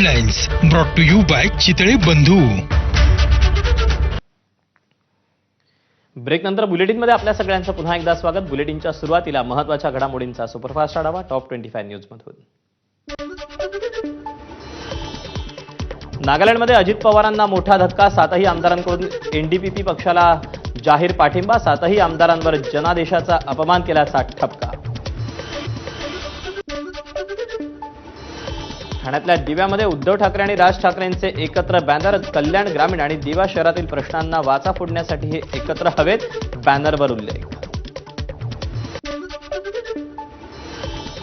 Headlines brought to you by Chitale Bandhu. ब्रेकनंतर बुलेटिनमध्ये आपल्या सगळ्यांचं पुन्हा एकदा स्वागत. बुलेटिनच्या सुरुवातीला महत्त्वाच्या घडामोडींचा सुपरफास्ट आढावा टॉप ट्वेंटी फाय न्यूजमधून. नागालँडमध्ये अजित पवारांना मोठा धक्का. सातही आमदारांकडून एनडीपीपी पक्षाला जाहीर पाठिंबा. सातही आमदारांवर जनादेशाचा अपमान केल्याचा ठपका. ठाण्यातल्या दिव्यामध्ये उद्धव ठाकरे आणि राज ठाकरेंचे एकत्र बॅनर कल्याण ग्रामीण आणि दिवा शहरातील प्रश्नांना वाचा फोडण्यासाठी हे एकत्र हवेत बॅनरवर उल्लेख.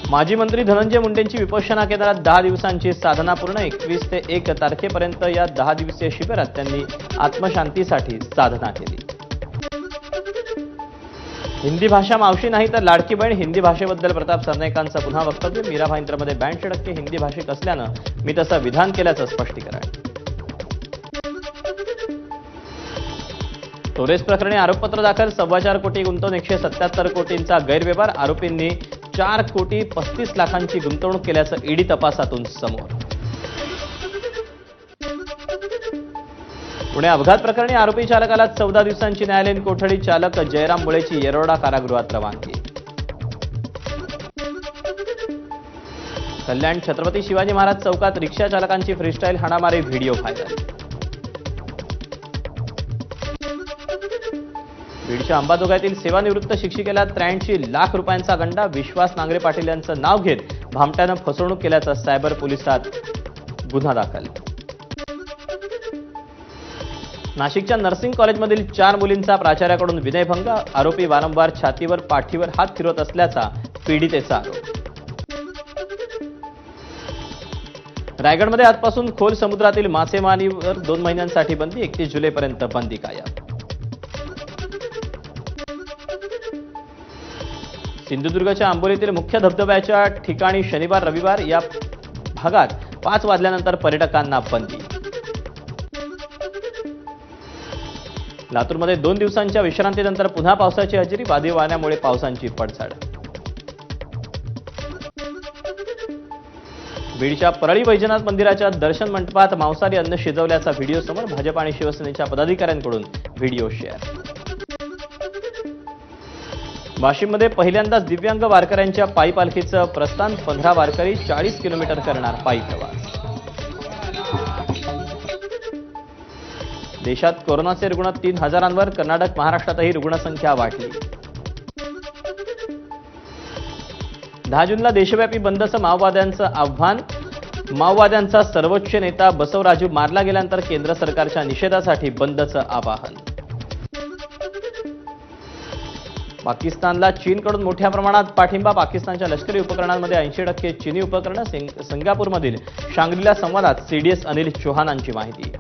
माजी मंत्री धनंजय मुंडेंची विपश्यना केंद्रात दहा दिवसांची साधना पूर्ण एकवीस ते एक तारखेपर्यंत या दहा दिवसीय शिबिरात त्यांनी आत्मशांतीसाठी साधना केली. हिंदी भाषा मावशी नाही तर लाडकी बहीण हिंदी भाषेबद्दल प्रताप सरनाईकांचं पुन्हा वक्तव्य. मीरा भाईंतरमध्ये ब्याऐंशी टक्के हिंदी भाषिक असल्यानं मी तसं विधान केल्याचं स्पष्टीकरण. टोरेस प्रकरणी आरोपपत्र दाखल. सव्वा चार कोटी गुंतवून एकशे सत्याहत्तर कोटींचा गैरव्यवहार. आरोपींनी चार कोटी पस्तीस लाखांची गुंतवणूक केल्याचं ईडी तपासातून समोर. पुणे अपघात प्रकरणी आरोपी चालकाला चौदा दिवसांची न्यायालयीन कोठडी चालक जयराम मुळेची येरोडा कारागृहात रवानगी. कल्याण छत्रपती शिवाजी महाराज चौकात रिक्षा चालकांची फ्रीस्टाईल हाणामारी व्हिडिओ व्हायरल. बीडच्या अंबाजोगाईतील सेवानिवृत्त शिक्षिकेला त्र्याऐंशी लाख रुपयांचा गंडा विश्वास नांगरे पाटील यांचं नाव घेत भामट्यानं फसवणूक केल्याचा सायबर पोलिसात गुन्हा दाखल. नाशिकच्या नर्सिंग कॉलेजमधील चार मुलींचा प्राचार्याकडून विनयभंग आरोपी वारंवार छातीवर पाठीवर हात फिरवत असल्याचा पीडितेचा आरोप. रायगडमध्ये आजपासून खोल समुद्रातील मासेमारीवर दोन महिन्यांसाठी बंदी एकतीस जुलैपर्यंत बंदी कायम. सिंधुदुर्गच्या आंबोलीतील मुख्य धबधब्याच्या ठिकाणी शनिवार रविवार या भागात पाच वाजल्यानंतर पर्यटकांना बंदी. लातूरमध्ये दोन दिवसांच्या विश्रांतीनंतर पुन्हा पावसाची हजेरी वादळी वाहण्यामुळे पावसांची पडझड. बीडच्या परळी वैजनाथ मंदिराच्या दर्शन मंडपात मांसाहारी अन्न शिजवल्याचा व्हिडिओ समोर भाजप आणि शिवसेनेच्या पदाधिकाऱ्यांकडून व्हिडिओ शेअर. वाशिममध्ये पहिल्यांदाच दिव्यांग वारकऱ्यांच्या पायी पालखीचं प्रस्थान पंधरा वारकरी चाळीस किलोमीटर करणार पायी प्रवास. देशात कोरोनाचे रुग्ण तीन हजारांवर कर्नाटक महाराष्ट्रातही रुग्णसंख्या वाढली. दहा जूनला देशव्यापी बंदचं माओवाद्यांचं आव्हान. माओवाद्यांचा सर्वोच्च नेता बसवराजू मारला गेल्यानंतर केंद्र सरकारच्या निषेधासाठी बंदचं आवाहन. पाकिस्तानला चीनकडून मोठ्या प्रमाणात पाठिंबा पाकिस्तानच्या लष्करी उपकरणांमध्ये ऐंशी टक्के चीनी उपकरणं सिंग सिंगापूरमधील शांग्रीला संवादात सीडीएस अनिल चौहानांची माहिती.